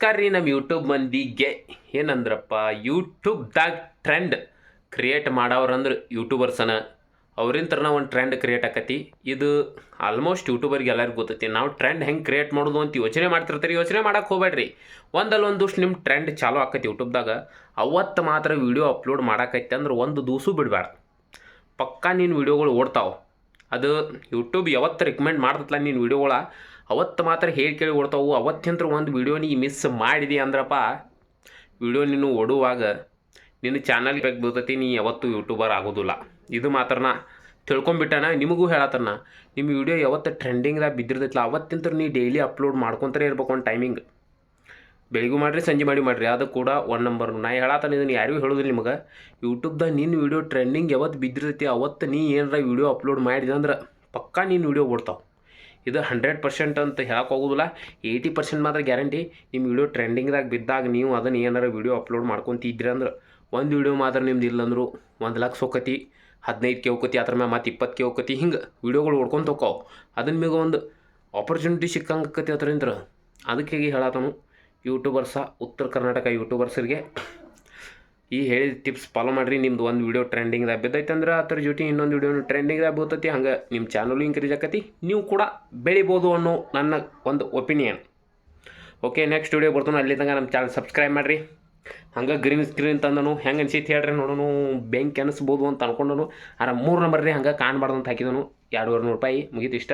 ನಮಸ್ಕಾರ ರೀ ನಮ್ಮ ಯೂಟ್ಯೂಬ್ ಮಂದಿಗೆ ಏನಂದ್ರಪ್ಪ ಯೂಟ್ಯೂಬ್ದಾಗ ಟ್ರೆಂಡ್ ಕ್ರಿಯೇಟ್ ಮಾಡವ್ರಂದ್ರೆ ಯೂಟ್ಯೂಬರ್ಸನ ಅವ್ರಿಂತ್ರ ನಾವು ಒಂದು ಟ್ರೆಂಡ್ ಕ್ರಿಯೇಟ್ ಆಕತಿ. ಇದು ಆಲ್ಮೋಸ್ಟ್ ಯೂಟ್ಯೂಬರ್ಗೆ ಎಲ್ಲರಿಗೂ ಗೊತ್ತೈತಿ. ನಾವು ಟ್ರೆಂಡ್ ಹೆಂಗೆ ಕ್ರಿಯೇಟ್ ಮಾಡೋದು ಅಂತ ಯೋಚನೆ ಮಾಡ್ತಿರ್ತಾರೆ, ಯೋಚನೆ ಮಾಡಕ್ಕೆ ಹೋಗ್ಬೇಡ್ರಿ. ಒಂದಲ್ಲ ಒಂದಷ್ಟು ನಿಮ್ಮ ಟ್ರೆಂಡ್ ಚಾಲೂ ಆಕತಿ ಯೂಟ್ಯೂಬ್ದಾಗ ಅವತ್ತು ಮಾತ್ರ ವೀಡಿಯೋ ಅಪ್ಲೋಡ್ ಮಾಡಾಕೈತೆ ಅಂದ್ರೆ ಒಂದು ದೂಸು ಬಿಡಬೇಡ ಪಕ್ಕಾ ನಿನ್ನ ವೀಡಿಯೋಗಳು ಓಡ್ತಾವೆ. ಅದು ಯೂಟ್ಯೂಬ್ ಯಾವತ್ತು ರೆಕಮೆಂಡ್ ಮಾಡ್ತಲ್ಲ ನೀನು ವೀಡಿಯೋಗಳ? ಅವತ್ತು ಮಾತ್ರ ಹೇಳಿ ಕೇಳಿ ಓಡ್ತಾವು. ಅವತ್ತಿಂತ್ರ ಒಂದು ವೀಡಿಯೋ ನೀ ಮಿಸ್ ಮಾಡಿದೆ ಅಂದ್ರಪ್ಪ. ವೀಡಿಯೋ ನೀನು ಓಡುವಾಗ ನಿನ್ನ ಚಾನಲ್ ಬೇಕು ಬೀಳ್ತೈತಿ ನೀ ಯಾವತ್ತೂ ಯೂಟ್ಯೂಬರ್ ಆಗೋದಿಲ್ಲ. ಇದು ಮಾತ್ರನ ತಿಳ್ಕೊಂಬಿಟ್ಟಣ ನಿಮಗೂ ಹೇಳತ್ತನ ನಿಮ್ಮ ವಿಡಿಯೋ ಯಾವತ್ತು ಟ್ರೆಂಡಿಂಗ್ದಾಗ ಬಿದ್ದಿರ್ತೈತಿಲ್ಲ ಅವತ್ತಿಂತ್ರ ನೀ ಡೈಲಿ ಅಪ್ಲೋಡ್ ಮಾಡ್ಕೊತಾರೆ ಇರ್ಬೇಕು ಒಂದು ಟೈಮಿಂಗ್ ಬೆಳಿಗ್ಗೆ ಮಾಡಿರಿ, ಸಂಜೆ ಮಾಡಿ ಮಾಡಿರಿ. ಅದು ಕೂಡ ಒನ್ ನಂಬರ್ ನಾ ಹೇಳತ್ತಾನೆ ಇದನ್ನು ಯಾರಿಗೂ ಹೇಳೋದಿಲ್ಲ ನಿಮಗೆ. ಯೂಟ್ಯೂಬ್ದಾಗ ನಿನ್ನ ವೀಡಿಯೋ ಟ್ರೆಂಡಿಂಗ್ ಯಾವತ್ತು ಬಿದ್ದಿರ್ತೈತಿ, ಅವತ್ತು ನೀ ಏನಾರ ವಿಡಿಯೋ ಅಪ್ಲೋಡ್ ಮಾಡಿದೆ ಅಂದ್ರೆ ಪಕ್ಕಾ ನೀನು ವೀಡಿಯೋ ಓಡ್ತಾವೆ. ಇದು ಹಂಡ್ರೆಡ್ ಪರ್ಸೆಂಟ್ ಅಂತ ಹೇಳಕ್ಕೆ ಹೋಗೋದಿಲ್ಲ. ಏಯ್ಟಿ ಪರ್ಸೆಂಟ್ ಮಾತ್ರ ಗ್ಯಾರಂಟಿ ನಿಮ್ಮ ವೀಡಿಯೋ ಟ್ರೆಂಡಿಂಗ್ದಾಗ ಬಿದ್ದಾಗ ನೀವು ಅದನ್ನು ಏನಾರ ವೀಡಿಯೋ ಅಪ್ಲೋಡ್ ಮಾಡ್ಕೊತಿದ್ರಿ ಅಂದ್ರೆ ಒಂದು ವಿಡಿಯೋ ಮಾತ್ರ ನಿಮ್ದು ಇಲ್ಲಂದ್ರು ಒಂದು ಲಕ್ಷ ಹೋಕತಿ, ಹದಿನೈದು ಕೆ ಹೋಕತಿ, ಅದ್ರ ಮ್ಯಾಗ ಮತ್ತೆ ಇಪ್ಪತ್ತು ಕೆ ಹಿಂಗೆ ವಿಡಿಯೋಗಳು ಓಡ್ಕೊಂತ ಹೋಕಾವು. ಅದನ್ನ ಮ್ಯಾಗ ಒಂದು ಆಪರ್ಚುನಿಟಿ ಸಿಕ್ಕಂಗೆ ಆಕತಿ ಅದರಿಂದ ಅದಕ್ಕೆ ಹೇಳತ್ತನು ಯೂಟ್ಯೂಬರ್ಸ, ಉತ್ತರ ಕರ್ನಾಟಕ ಯೂಟ್ಯೂಬರ್ಸರಿಗೆ ಈ ಹೇಳಿದ ಟಿಪ್ಸ್ ಫಾಲೋ ಮಾಡಿರಿ. ನಿಮ್ದು ಒಂದು ವಿಡಿಯೋ ಟ್ರೆಂಡಿಂಗ್ದಾಗ ಬಿದ್ದೈತೆ ಅಂದ್ರೆ ಅದ್ರ ಜೊತೆ ಇನ್ನೊಂದು ವಿಡಿಯೋ ಟ್ರೆಂಡಿಂಗ್ದಾಗ ಬೀಳ್ತೈತಿ ಹಂಗೆ ನಿಮ್ಮ ಚಾನಲ್ ಇನ್ಕ್ರೀಸ್ ಆಕತಿ. ನೀವು ಕೂಡ ಬೆಳಿಬೋದು ಅನ್ನೋ ನನ್ನ ಒಂದು ಒಪಿನಿಯನ್ ಓಕೆ ನೆಕ್ಸ್ಟ್ ವಿಡಿಯೋ ಬರ್ತಾನೆ ಅಲ್ಲಿ ತನಕ ನಮ್ಮ ಚಾನಲ್ ಸಬ್ಸ್ಕ್ರೈಬ್ ಮಾಡಿರಿ. ಹಂಗೆ ಗ್ರೀನ್ ಸ್ಕ್ರೀನ್ ತಂದನು. ಹೆಂಗೆ ಅನ್ಸಿತ್ತು ಹೇಳ್ರಿ ನೋಡೋನು. ಬೆಂಕಿ ಅನಿಸ್ಬೋದು ಅಂತ ಅನ್ಕೊಂಡನು. ಆರ ಮೂರು ನಂಬರ್ ರೀ ಹಂಗೆ ಕಾಣಬಾರ್ದು ಅಂತ ಹಾಕಿದನು. ಎರಡುವರೆ ನೂರು ರೂಪಾಯಿ ಮುಗೀತು ಇಷ್ಟ.